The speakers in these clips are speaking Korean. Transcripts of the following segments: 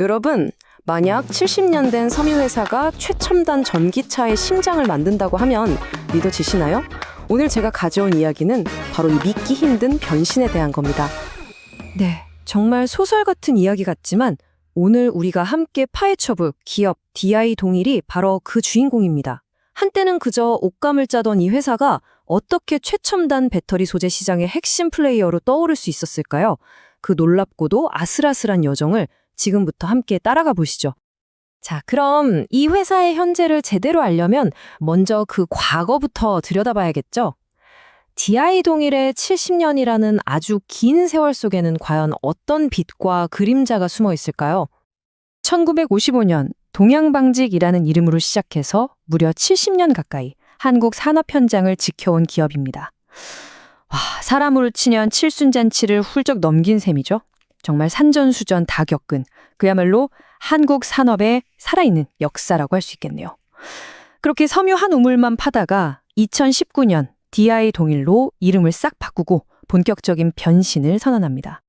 여러분, 만약 70년 된 섬유회사가 최첨단 전기차의 심장을 만든다고 하면 믿어지시나요? 오늘 제가 가져온 이야기는 바로 이 믿기 힘든 변신에 대한 겁니다. 네, 정말 소설 같은 이야기 같지만 오늘 우리가 함께 파헤쳐볼 기업 DI 동일이 바로 그 주인공입니다. 한때는 그저 옷감을 짜던 이 회사가 어떻게 최첨단 배터리 소재 시장의 핵심 플레이어로 떠오를 수 있었을까요? 그 놀랍고도 아슬아슬한 여정을 지금부터 함께 따라가 보시죠. 자, 그럼 이 회사의 현재를 제대로 알려면 먼저 그 과거부터 들여다봐야겠죠? DI 동일의 70년이라는 아주 긴 세월 속에는 과연 어떤 빛과 그림자가 숨어 있을까요? 1955년 동양방직이라는 이름으로 시작해서 무려 70년 가까이 한국 산업 현장을 지켜온 기업입니다. 와, 사람으로 치면 칠순잔치를 훌쩍 넘긴 셈이죠. 정말 산전수전 다 겪은 그야말로 한국 산업의 살아있는 역사라고 할 수 있겠네요. 그렇게 섬유 한 우물만 파다가 2019년 DI 동일로 이름을 싹 바꾸고 본격적인 변신을 선언합니다.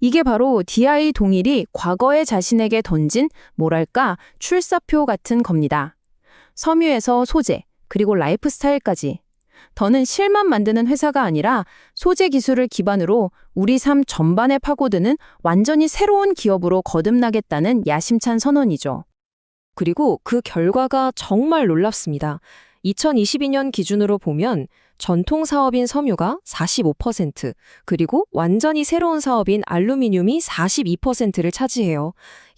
이게 바로 DI 동일이 과거의 자신에게 던진 뭐랄까 출사표 같은 겁니다. 섬유에서 소재, 그리고 라이프 스타일까지. 더는 실만 만드는 회사가 아니라 소재 기술을 기반으로 우리 삶 전반에 파고드는 완전히 새로운 기업으로 거듭나겠다는 야심찬 선언이죠. 그리고 그 결과가 정말 놀랍습니다. 2022년 기준으로 보면 전통 사업인 섬유가 45%, 그리고 완전히 새로운 사업인 알루미늄이 42%를 차지해요.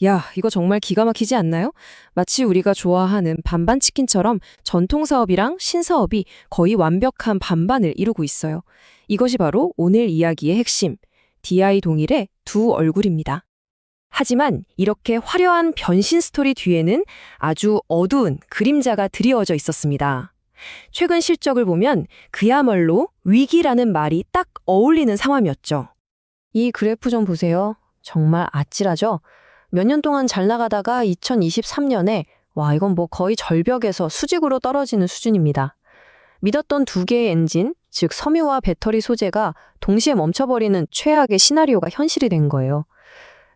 야, 이거 정말 기가 막히지 않나요? 마치 우리가 좋아하는 반반 치킨처럼 전통 사업이랑 신사업이 거의 완벽한 반반을 이루고 있어요. 이것이 바로 오늘 이야기의 핵심, DI 동일의 두 얼굴입니다. 하지만 이렇게 화려한 변신 스토리 뒤에는 아주 어두운 그림자가 드리워져 있었습니다. 최근 실적을 보면 그야말로 위기라는 말이 딱 어울리는 상황이었죠. 이 그래프 좀 보세요. 정말 아찔하죠? 몇 년 동안 잘 나가다가 2023년에 와, 이건 뭐 거의 절벽에서 수직으로 떨어지는 수준입니다. 믿었던 두 개의 엔진, 즉 섬유와 배터리 소재가 동시에 멈춰버리는 최악의 시나리오가 현실이 된 거예요.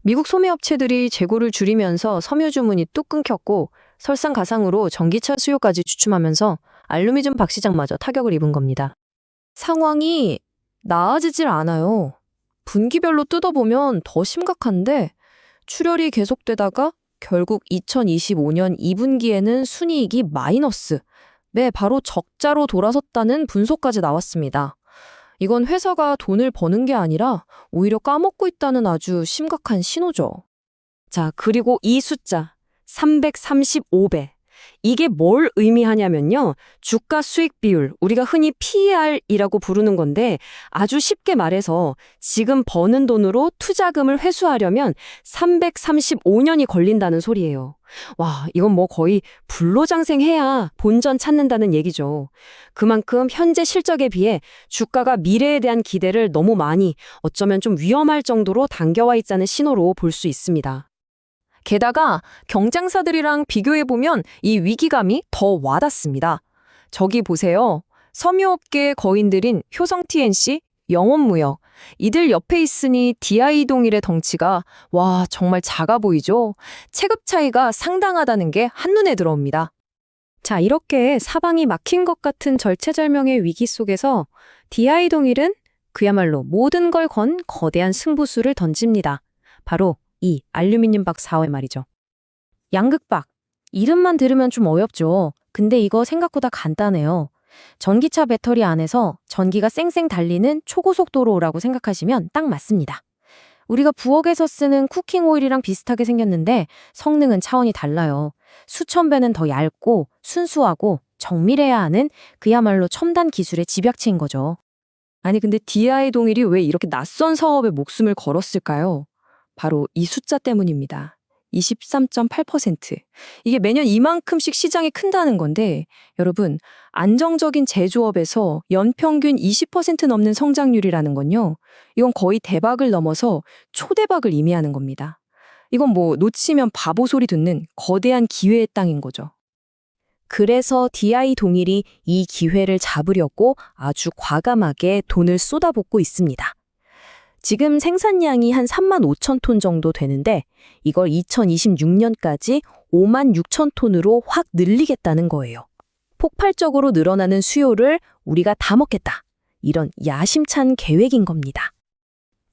미국 소매업체들이 재고를 줄이면서 섬유 주문이 뚝 끊겼고 설상가상으로 전기차 수요까지 주춤하면서 알루미늄 박시장마저 타격을 입은 겁니다. 상황이 나아지질 않아요. 분기별로 뜯어보면 더 심각한데 출혈이 계속되다가 결국 2025년 2분기에는 순이익이 마이너스, 네, 바로 적자로 돌아섰다는 분석까지 나왔습니다. 이건 회사가 돈을 버는 게 아니라 오히려 까먹고 있다는 아주 심각한 신호죠. 자, 그리고 이 숫자 335배. 이게 뭘 의미하냐면요. 주가 수익 비율, 우리가 흔히 PER이라고 부르는 건데 아주 쉽게 말해서 지금 버는 돈으로 투자금을 회수하려면 335년이 걸린다는 소리예요. 와, 이건 뭐 거의 불로장생해야 본전 찾는다는 얘기죠. 그만큼 현재 실적에 비해 주가가 미래에 대한 기대를 너무 많이 어쩌면 좀 위험할 정도로 당겨와 있다는 신호로 볼 수 있습니다. 게다가 경쟁사들이랑 비교해보면 이 위기감이 더 와닿습니다. 저기 보세요. 섬유업계의 거인들인 효성 TNC, 영원무역. 이들 옆에 있으니 DI 동일의 덩치가 와 정말 작아 보이죠? 체급 차이가 상당하다는 게 한눈에 들어옵니다. 자 이렇게 사방이 막힌 것 같은 절체절명의 위기 속에서 DI 동일은 그야말로 모든 걸 건 거대한 승부수를 던집니다. 바로 이 알루미늄 박 사회 말이죠. 양극박. 이름만 들으면 좀 어렵죠. 근데 이거 생각보다 간단해요. 전기차 배터리 안에서 전기가 쌩쌩 달리는 초고속 도로라고 생각하시면 딱 맞습니다. 우리가 부엌에서 쓰는 쿠킹 오일이랑 비슷하게 생겼는데 성능은 차원이 달라요. 수천 배는 더 얇고 순수하고 정밀해야 하는 그야말로 첨단 기술의 집약체인 거죠. 아니 근데 DI 동일이 왜 이렇게 낯선 사업에 목숨을 걸었을까요? 바로 이 숫자 때문입니다. 23.8%. 이게 매년 이만큼씩 시장이 큰다는 건데, 여러분, 안정적인 제조업에서 연평균 20% 넘는 성장률이라는 건요, 이건 거의 대박을 넘어서 초대박을 의미하는 겁니다. 이건 뭐 놓치면 바보 소리 듣는 거대한 기회의 땅인 거죠. 그래서 DI 동일이 이 기회를 잡으려고 아주 과감하게 돈을 쏟아붓고 있습니다. 지금 생산량이 한 3만 5천 톤 정도 되는데 이걸 2026년까지 5만 6천 톤으로 확 늘리겠다는 거예요. 폭발적으로 늘어나는 수요를 우리가 다 먹겠다. 이런 야심찬 계획인 겁니다.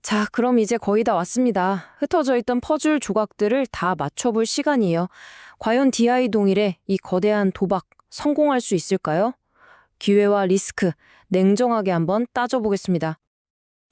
자, 그럼 이제 거의 다 왔습니다. 흩어져 있던 퍼즐 조각들을 다 맞춰볼 시간이에요. 과연 DI 동일의 이 거대한 도박 성공할 수 있을까요? 기회와 리스크 냉정하게 한번 따져보겠습니다.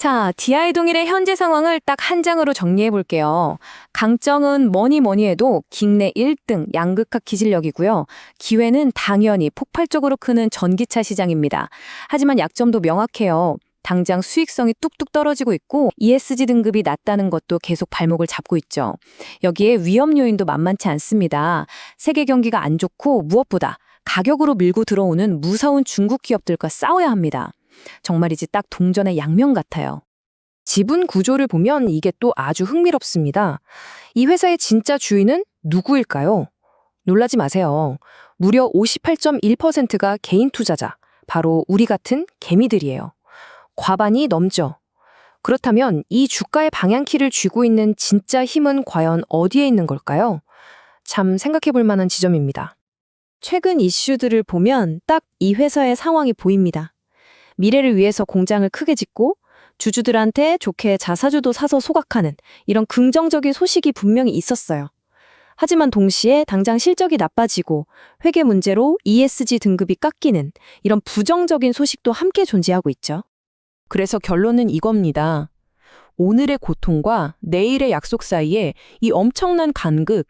자, DI 동일의 현재 상황을 딱 한 장으로 정리해 볼게요. 강점은 뭐니 뭐니 해도 국내 1등 양극화 기술력이고요. 기회는 당연히 폭발적으로 크는 전기차 시장입니다. 하지만 약점도 명확해요. 당장 수익성이 뚝뚝 떨어지고 있고 ESG 등급이 낮다는 것도 계속 발목을 잡고 있죠. 여기에 위험 요인도 만만치 않습니다. 세계 경기가 안 좋고 무엇보다 가격으로 밀고 들어오는 무서운 중국 기업들과 싸워야 합니다. 정말이지 딱 동전의 양면 같아요. 지분 구조를 보면 이게 또 아주 흥미롭습니다. 이 회사의 진짜 주인은 누구일까요? 놀라지 마세요. 무려 58.1%가 개인 투자자, 바로 우리 같은 개미들이에요. 과반이 넘죠. 그렇다면 이 주가의 방향키를 쥐고 있는 진짜 힘은 과연 어디에 있는 걸까요? 참 생각해 볼 만한 지점입니다. 최근 이슈들을 보면 딱 이 회사의 상황이 보입니다. 미래를 위해서 공장을 크게 짓고 주주들한테 좋게 자사주도 사서 소각하는 이런 긍정적인 소식이 분명히 있었어요. 하지만 동시에 당장 실적이 나빠지고 회계 문제로 ESG 등급이 깎이는 이런 부정적인 소식도 함께 존재하고 있죠. 그래서 결론은 이겁니다. 오늘의 고통과 내일의 약속 사이에 이 엄청난 간극.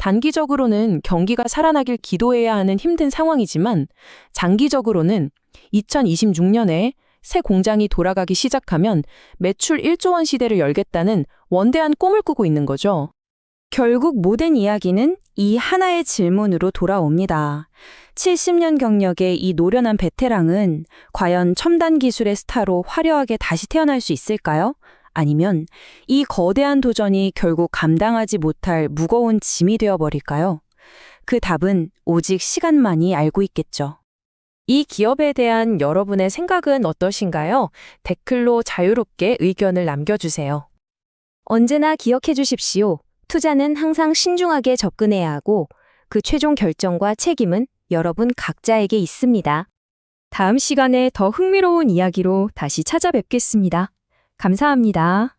단기적으로는 경기가 살아나길 기도해야 하는 힘든 상황이지만 장기적으로는 2026년에 새 공장이 돌아가기 시작하면 매출 1조 원 시대를 열겠다는 원대한 꿈을 꾸고 있는 거죠. 결국 모든 이야기는 이 하나의 질문으로 돌아옵니다. 70년 경력의 이 노련한 베테랑은 과연 첨단 기술의 스타로 화려하게 다시 태어날 수 있을까요? 아니면 이 거대한 도전이 결국 감당하지 못할 무거운 짐이 되어버릴까요? 그 답은 오직 시간만이 알고 있겠죠. 이 기업에 대한 여러분의 생각은 어떠신가요? 댓글로 자유롭게 의견을 남겨주세요. 언제나 기억해 주십시오. 투자는 항상 신중하게 접근해야 하고 그 최종 결정과 책임은 여러분 각자에게 있습니다. 다음 시간에 더 흥미로운 이야기로 다시 찾아뵙겠습니다. 감사합니다.